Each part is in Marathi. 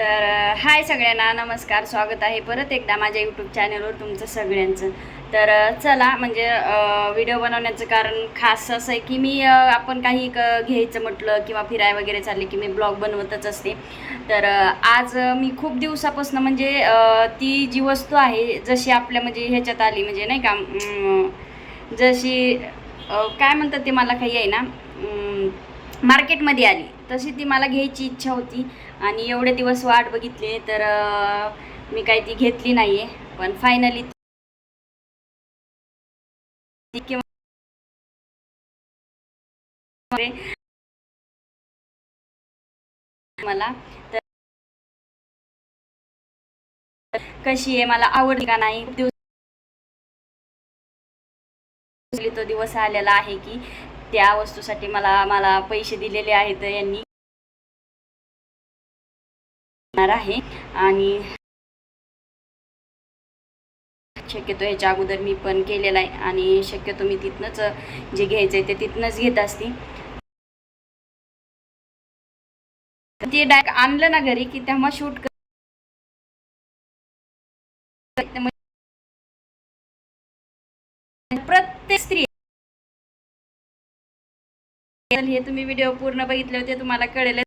तर हाय सगळ्यांना नमस्कार स्वागत आहे परत एकदा माझ्या यूट्यूब चॅनलवर तुमचं सगळ्यांचं. तर चला म्हणजे व्हिडिओ बनवण्याचं कारण खास असं आहे की मी आपण काही क- घ्यायचं म्हटलं किंवा फिराय वगैरे चालले की मी ब्लॉग बनवतच असते. तर आज मी खूप दिवसापासून म्हणजे ती जी वस्तू आहे जशी आपल्या म्हणजे ह्याच्यात आली म्हणजे नाही का जशी काय म्हणतात ते मला काही आहे ना मार्केटमध्ये आली तशी ती मला घ्यायची इच्छा होती. आणि एवढे दिवस वाट बघितली तर मी काही ती घेतली नाही आहे पण फायनली मला तर कशी आहे मला आवडली का नाही? दिवस तो दिवस आलेला आहे की त्या वस्तूसाठी मला मला पैसे दिलेले आहेत यांनी. होणार आहे. आणि शक्यतो ह्याच्या अगोदर मी पण केलेला आहे. आणि शक्यतो मी तिथनंच जे घ्यायचं आहे ते तिथनंच घेत असते. ते डायरेक्ट आणलं ना घरी की तेव्हा शूट कर प्रत्येक स्त्री हे तुम्ही व्हिडिओ पूर्ण बघितले होते तुम्हाला कळेल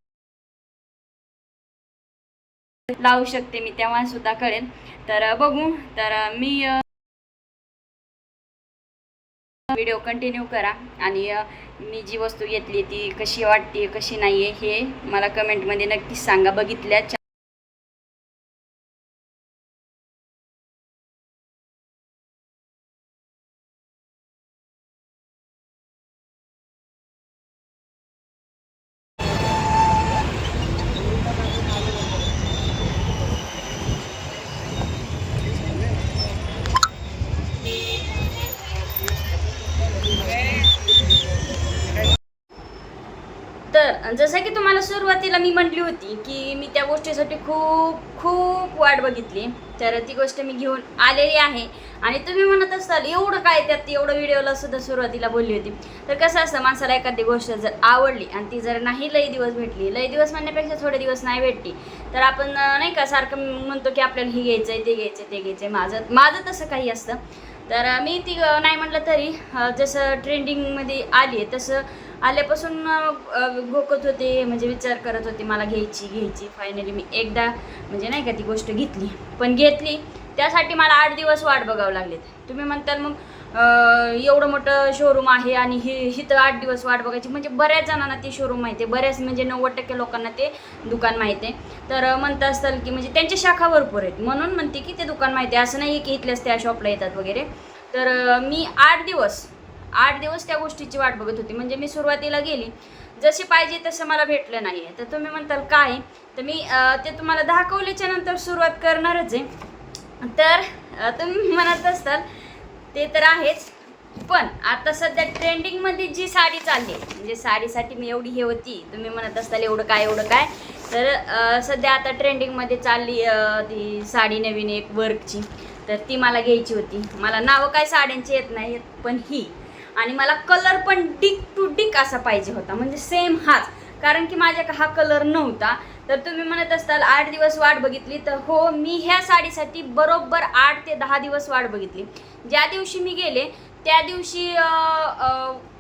लावू शकते मी तेव्हा सुद्धा कळेल. तर बघू. तर मी व्हिडिओ कंटिन्यू करा. आणि मी जी वस्तू घेतली ती कशी वाटते कशी नाही आहे हे मला कमेंटमध्ये नक्कीच सांगा. बघितल्या तर जसं की तुम्हाला सुरुवातीला मी म्हटली होती की मी त्या गोष्टीसाठी खूप खूप वाट बघितली. तर ती गोष्ट मी घेऊन आलेली आहे. आणि तुम्ही म्हणत असाल एवढं काय त्यात? एवढं व्हिडिओला सुद्धा सुरुवातीला बोलली होती. तर कसं असतं माणसाला एखादी गोष्ट जर आवडली आणि ती जर नाही लई दिवस भेटली लई दिवस म्हणण्यापेक्षा थोडे दिवस नाही भेटली तर आपण नाही का सारखं म्हणतो की आपल्याला हे घ्यायचं आहे ते घ्यायचं आहे ते घ्यायचं आहे माझं माझं तसं काही असतं. तर मी ती नाही म्हटलं तरी जसं ट्रेंडिंगमध्ये आली आहे तसं आल्यापासून अं, घोकत होते म्हणजे विचार करत होते मला घ्यायची घ्यायची. फायनली मी एकदा म्हणजे नाही का ती गोष्ट घेतली. पण घेत घेतली त्यासाठी मला आठ दिवस वाट बघावं लागलेत तुम्ही म्हणताल मग एवढं मोठं शोरूम आहे आणि ही इथं आठ दिवस वाट बघायची. म्हणजे बऱ्याच जणांना ते शोरूम माहिती आहे. बऱ्याच म्हणजे नव्वद टक्के लोकांना ते दुकान माहिती आहे. तर म्हणत असताल की म्हणजे त्यांच्या शाखा भरपूर आहेत. म्हणून म्हणते की ते दुकान माहिती आहे. असं नाही की इथल्याच त्या शॉपला येतात वगैरे. तर मी आठ दिवस आठ दिवस त्या गोष्टीची वाट बघत होती. म्हणजे मी सुरुवातीला गेली. जशी पाहिजे तसं मला भेटलं नाही आहे तर तुम्ही म्हणताल काय? तर मी ते तुम्हाला दाखवल्याच्या नंतर सुरुवात करणारच आहे. तर तुम्ही म्हणत असताल ते तर आहेच. पण आता सध्या ट्रेंडिंगमध्ये जी साडी चालली आहे म्हणजे साडीसाठी मी एवढी हे होती तुम्ही म्हणत असताल एवढं काय एवढं काय. तर सध्या आता ट्रेंडिंगमध्ये चालली ती साडी नवीन एक वर्कची तर ती मला घ्यायची होती. मला नावं काय साड्यांची येत नाही पण ही. आणि मला कलर पण डिक टू डिक असा पाहिजे होता. म्हणजे सेम हाच. कारण की माझ्याकडे हा कलर नव्हता. तर तुम्ही म्हणत असताल आठ दिवस वाट बघितली. तर हो मी ह्या साडीसाठी बरोबर आठ ते दहा दिवस वाट बघितली. ज्या दिवशी मी गेले त्या दिवशी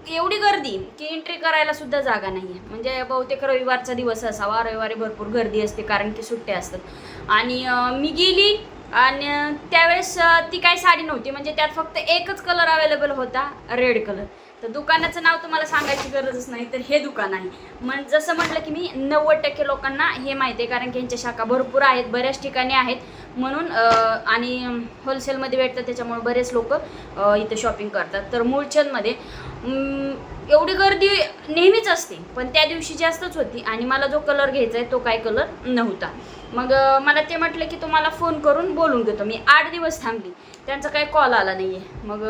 एवढी गर्दी की एंट्री करायला सुद्धा जागा नाही आहे म्हणजे बहुतेक रविवारचा दिवस असावा. रविवारी भरपूर गर्दी असते कारण की सुट्ट्या असतात. आणि मी गेली आणि त्यावेळेस ती काही साडी नव्हती. म्हणजे त्यात फक्त एकच कलर अवेलेबल होता रेड कलर तर दुकानाचं नाव तुम्हाला सांगायची गरजच नाही तर हे दुकान आहे. मग जसं म्हटलं की मी नव्वद टक्के लोकांना हे माहिती आहे कारण की यांच्या शाखा भरपूर आहेत बऱ्याच ठिकाणी आहेत. म्हणून आणि होलसेलमध्ये भेटतात त्याच्यामुळे बरेच लोक इथं शॉपिंग करतात. तर मूळचंदमध्ये एवढी गर्दी नेहमीच असते पण त्या दिवशी जास्तच होती आणि मला जो कलर घ्यायचा आहे तो काय कलर नव्हता. मग मला ते म्हटलं की तुम्हाला फोन करून बोलून घेतो. मी आठ दिवस थांबली त्यांचा काही कॉल आला नाही आहे मग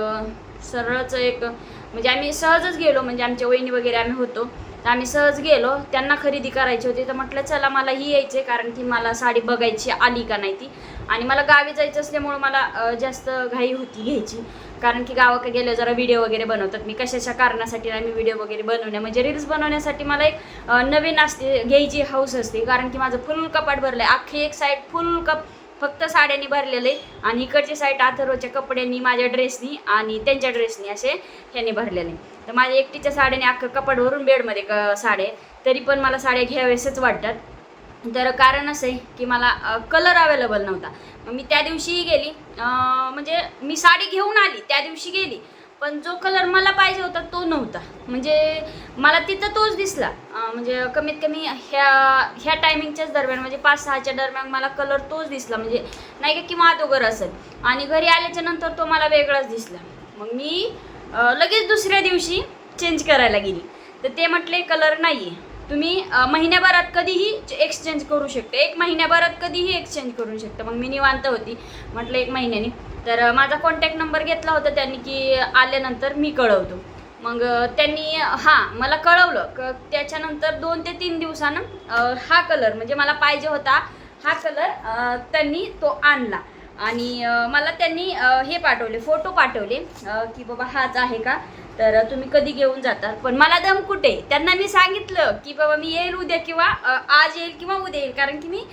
सरळच एक म्हणजे आम्ही सहजच गेलो म्हणजे आमच्या वहिनी वगैरे आम्ही होतो. तर आम्ही सहज गेलो त्यांना खरेदी करायची होती. तर म्हटलं चला मला ही यायचे कारण की मला साडी बघायची आली का नाही ती? आणि मला गावी जायचं असल्यामुळं मला जास्त घाई होती घ्यायची. कारण की गावाकडे गेलं जरा व्हिडिओ वगैरे बनवतात. मी कशाच्या कारणासाठी नाही मी व्हिडिओ वगैरे बनवण्या म्हणजे रील्स बनवण्यासाठी मला एक नवीन असते घ्यायची हाऊस असते. कारण की माझं फुल कपाट भरलं आहे अख्खी एक साईड फुल कप फक्त साड्यांनी भरलेलं आहे. आणि इकडची साईड अथर्वच्या कपड्यांनी माझ्या ड्रेसनी आणि त्यांच्या ड्रेसनी असे ह्यांनी भरलेले आहे. तर माझ्या एकटीच्या साड्याने अख्खं कपाट भरून बेडमध्ये क साड्या तरी पण मला साड्या घ्यावेसच वाटतात. तर कारण असं आहे की मला कलर अवेलेबल नव्हता. मग मी त्या दिवशीही गेली. म्हणजे मी साडी घेऊन आली त्या दिवशी गेली. पण जो कलर मला पाहिजे होता तो नव्हता. म्हणजे मला तिथं तोच दिसला. म्हणजे कमीत कमी ह्या ह्या टायमिंगच्याच दरम्यान म्हणजे पाच सहाच्या दरम्यान मला कलर तोच दिसला. म्हणजे नाही का किंवा अदोगर असेल. आणि घरी आल्याच्यानंतर तो मला वेगळाच दिसला. मग मी लगेच दुसऱ्या दिवशी चेंज करायला गेली. तर ते म्हटले कलर नाही आहे तुम्ही महिन्याभरात कधीही एक्सचेंज करू शकते. एक महिन्याभरात कधीही एक्सचेंज करू शकता. मग मी निवांत होती. म्हटलं एक महिन्याने. तर माझा कॉन्टॅक्ट नंबर घेतला होता त्यांनी की आल्यानंतर मी कळवतो. मग त्यांनी हां मला कळवलं. क त्याच्यानंतर दोन ते तीन दिवसानं हा कलर म्हणजे मला पाहिजे होता हा कलर त्यांनी तो आणला. आणि मला त्यांनी हे पाठवले फोटो पाठवले की बाबा हाच आहे का? तर तुम्ही कधी घेऊन जाता पण मला दम कुठे? त्यांना मी सांगितलं की बाबा मी येईल उद्या किंवा आज येईल किंवा उद्या येईल. कारण की मी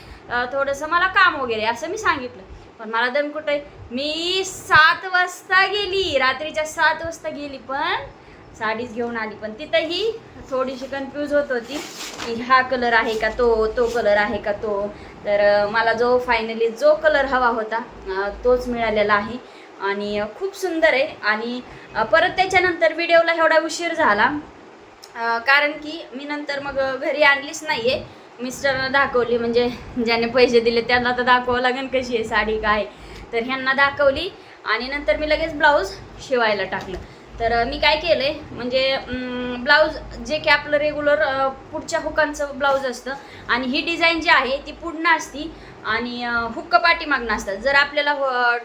थोडंसं मला काम वगैरे असं मी सांगितलं. पण मला दम कुठे? मी सात वाजता गेली. रात्रीच्या सात वाजता गेली पण साडीच घेऊन आली. पण तिथंही थोडीशी कन्फ्यूज होत होती की हा कलर आहे का तो? तो कलर आहे का तो? तर मला जो फायनली जो कलर हवा होता तोच मिळालेला आहे. आणि खूप सुंदर आहे. आणि परत त्याच्यानंतर व्हिडिओला एवढा उशीर झाला. कारण की मी नंतर मग घरी आणलीच नाही आहे मिस्टरना दाखवली म्हणजे ज्याने पैसे दिले त्यांना तर दाखवावं लागेल कशी आहे साडी काय तर ह्यांना दाखवली आणि नंतर मी लगेच ब्लाऊज शिवायला टाकलं. तर मी काय केलं आहे म्हणजे ब्लाऊज जे की आपलं रेग्युलर पुढच्या हुकांचं ब्लाऊज असतं आणि ही डिझाईन जी आहे ती पूर्ण असती आणि हुक्क पाठीमागनं असतात. जर आपल्याला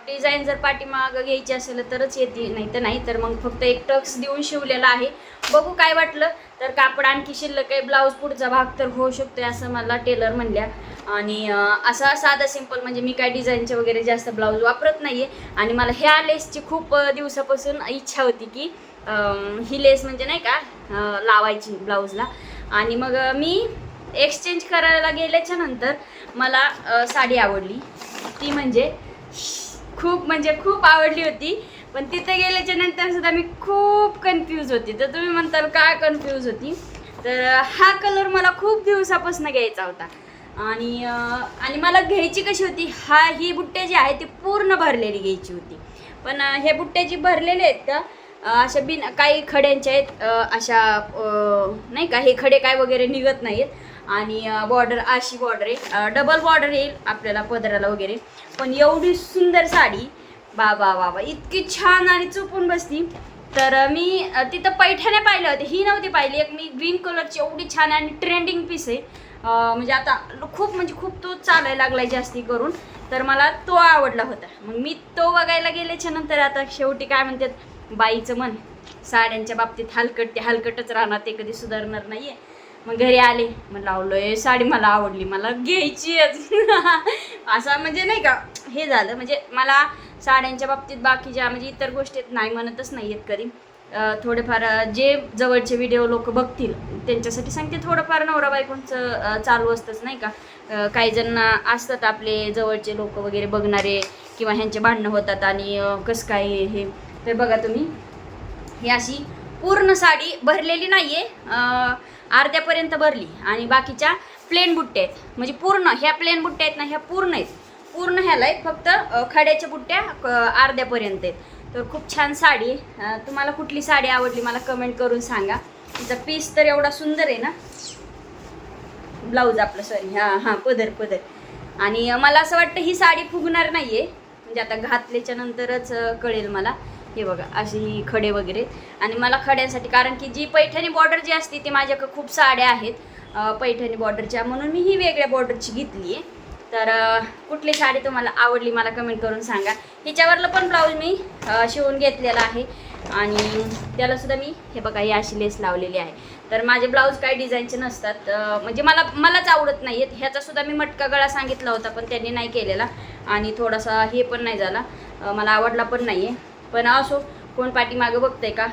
डिझाईन जर पाठीमागं घ्यायची असेल तरच येते नाही तर नाही. तर मग फक्त एक टक्स देऊन शिवलेला आहे. बघू काय वाटलं. तर कापड आणखी शिल्लक आहे ब्लाऊज पुढचा भाग तर होऊ शकतो असं मला टेलर म्हणल्या. आणि असा साधा सिंपल म्हणजे मी काय डिझाईनचे वगैरे जास्त ब्लाऊज वापरत नाही आहे आणि मला ह्या लेसची खूप दिवसापासून इच्छा होती की ही लेस म्हणजे नाही का लावायची ब्लाऊजला. आणि मग मी एक्सचेंज करायला गेल्याच्यानंतर मला साडी आवडली. ती म्हणजे खूप म्हणजे खूप आवडली होती. पण तिथे गेल्याच्यानंतर सुद्धा मी खूप कन्फ्यूज होती. तर तुम्ही म्हणताल काय कन्फ्यूज होती? तर हा कलर मला खूप दिवसापासून घ्यायचा होता. आणि आणि मला घ्यायची कशी होती? हा ही बुट्टे जी आहे ती पूर्ण भरलेली घ्यायची होती. पण हे बुट्टे जी भरलेले आहेत का अशा बिन काही खड्यांच्या आहेत अशा नाही का हे खडे काय वगैरे निघत नाहीत आणि बॉर्डर अशी बॉर्डर आहे. डबल बॉर्डर येईल आपल्याला पदराला वगैरे. पण एवढी सुंदर साडी बाबा बाबा इतकी छान आणि चुपून बसती तर मी तिथं पैठ्याने पाहिल्या होते. ही नव्हती पाहिली. एक मी ग्रीन कलरची एवढी छान आणि ट्रेंडिंग पीस आहे. म्हणजे आता खूप म्हणजे खूप तो चालायला लागलाय जास्ती करून. तर मला तो आवडला होता. मग मी तो बघायला गेल्याच्यानंतर आता शेवटी काय म्हणतात बाईचं मन साड्यांच्या बाबतीत हलकट ते हलकटच राहणार ते कधी सुधारणार नाहीये. मग घरी आले. मग लावलोय साडी मला आवडली. मला घ्यायची असं म्हणजे नाही का हे झालं. म्हणजे मला साड्यांच्या बाबतीत बाकीच्या म्हणजे इतर गोष्टीत नाही म्हणतच नाही आहेत कधी. थोडेफार जे जवळचे व्हिडिओ लोक बघतील त्यांच्यासाठी सांगते थोडंफार नवरा बायकोंचं चालू असतंच नाही का? काही जण असतात आपले जवळचे लोक वगैरे बघणारे किंवा ह्यांचे भांडणं होतात आणि कसं काय हे तर बघा तुम्ही. ही अशी पूर्ण साडी भरलेली नाही आहे अर्ध्यापर्यंत भरली. आणि बाकीच्या प्लेन बुट्ट्या आहेत. म्हणजे पूर्ण ह्या प्लेन बुट्ट्या आहेत ना ह्या पूर्ण आहेत. पूर्ण ह्याला आहेत फक्त खड्याच्या बुट्ट्या अर्ध्यापर्यंत आहेत. तर खूप छान साडी तुम्हाला कुठली साडी आवडली मला कमेंट करून सांगा. तिचा पीस तर एवढा सुंदर आहे ना? ब्लाऊज आपलं सॉरी हां हां पदर पदर. आणि मला असं वाटतं ही साडी फुगणार नाही आहे म्हणजे आता घातल्याच्या नंतरच कळेल मला. हे बघा अशी ही खडे वगैरे. आणि मला खड्यांसाठी कारण की जी पैठणी बॉर्डर जी असते ती माझ्याकडे खूप साड्या आहेत. पैठणी बॉर्डरच्या म्हणून मी ही वेगळ्या बॉर्डरची घेतली आहे तर कुठली साडी तुम्हाला आवडली मला कमेंट करून सांगा. हिच्यावरलं पण ब्लाऊज मी शिवून घेतलेला आहे. आणि त्याला सुद्धा मी हे बघा ही अशी लेस लावलेली आहे. तर माझे ब्लाऊज काही डिझाईनचे नसतात. म्हणजे मला मलाच आवडत नाही आहेत ह्याचासुद्धा मी मटका गळा सांगितला होता पण त्यांनी नाही केलेला. आणि थोडासा हे पण नाही झाला. मला आवडला पण नाही आहे पण असो कोण पाठीमागं बघतंय का?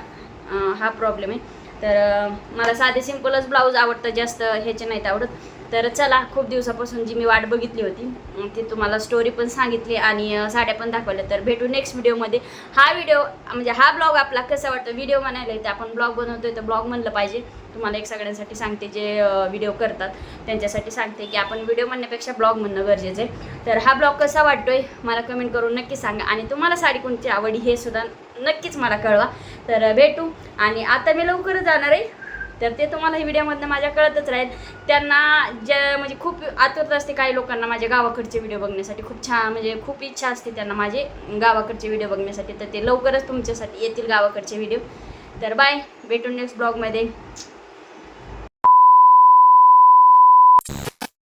हा प्रॉब्लेम आहे. तर मला साधे सिम्पलच ब्लाऊज आवडतं जास्त ह्याचे नाहीत आवडत. तर चला खूप दिवसापासून जी मी वाट बघितली होती ती तुम्हाला स्टोरी पण सांगितली आणि साड्या पण दाखवल्या. तर भेटू नेक्स्ट व्हिडिओमध्ये हा व्हिडिओ म्हणजे हा ब्लॉग आपला कसा वाटतो? व्हिडिओ म्हणायला येते. आपण ब्लॉग बनवतोय तर ब्लॉग म्हणलं पाहिजे. तुम्हाला एक सगळ्यांसाठी सांगते जे व्हिडिओ करतात. त्यांच्यासाठी सांगते की आपण व्हिडिओ म्हणण्यापेक्षा ब्लॉग म्हणणं गरजेचं आहे. तर हा ब्लॉग कसा वाटतोय? मला कमेंट करून नक्की सांगा. आणि तुम्हाला साडी कोणती आवडी हे सुद्धा नक्कीच मला कळवा. तर भेटू. आणि आता मी लवकरच जाणार आहे. तर ते तुम्हाला ही व्हिडिओमधनं माझ्या कळतच राहील. त्यांना ज्या म्हणजे खूप आतुरता असते काही लोकांना माझ्या गावाकडचे व्हिडिओ बघण्यासाठी. खूप छान म्हणजे खूप इच्छा असते त्यांना माझे गावाकडचे व्हिडिओ बघण्यासाठी. तर ते लवकरच तुमच्यासाठी येतील गावाकडचे व्हिडिओ. तर बाय भेटून नेक्स्ट ब्लॉगमध्ये